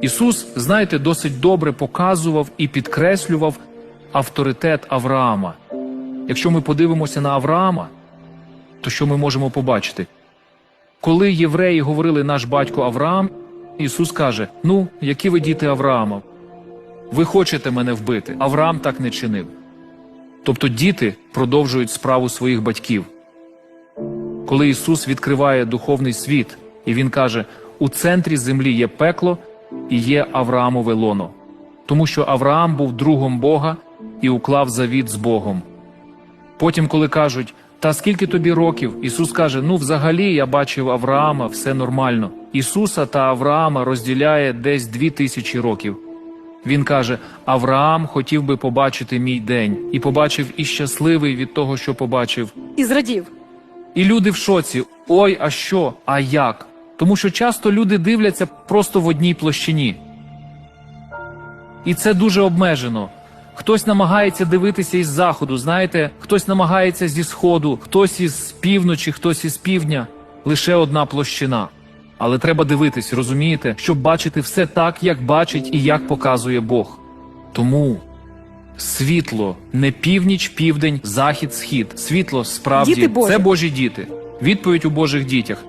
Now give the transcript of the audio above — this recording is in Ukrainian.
Ісус, знаєте, досить добре показував і підкреслював авторитет Авраама. Якщо ми подивимося на Авраама, то що ми можемо побачити? Коли євреї говорили наш батько Авраам, Ісус каже: Ну, які ви діти Авраама? Ви хочете мене вбити. Авраам так не чинив. Тобто діти продовжують справу своїх батьків. Коли Ісус відкриває духовний світ, і Він каже: у центрі землі є пекло і є Авраамове лоно, тому що Авраам був другом Бога і уклав завіт з Богом. Потім, коли кажуть, та скільки тобі років, Ісус каже: Ну, взагалі я бачив Авраама, все нормально. Ісуса та Авраама розділяє десь дві тисячі років. Він каже: Авраам хотів би побачити мій день, і побачив і щасливий від того, що побачив. І зрадів. І люди в шоці: ой, а що, а як? Тому що часто люди дивляться просто в одній площині. І це дуже обмежено. Хтось намагається дивитися із заходу, знаєте, хтось намагається зі сходу, хтось із півночі, хтось із півдня. Лише одна площина. Але треба дивитись, розумієте, щоб бачити все так, як бачить і як показує Бог. Тому світло не північ, південь, захід, схід. Світло справді Діти Божі. це Божі діти. Відповідь у Божих дітях.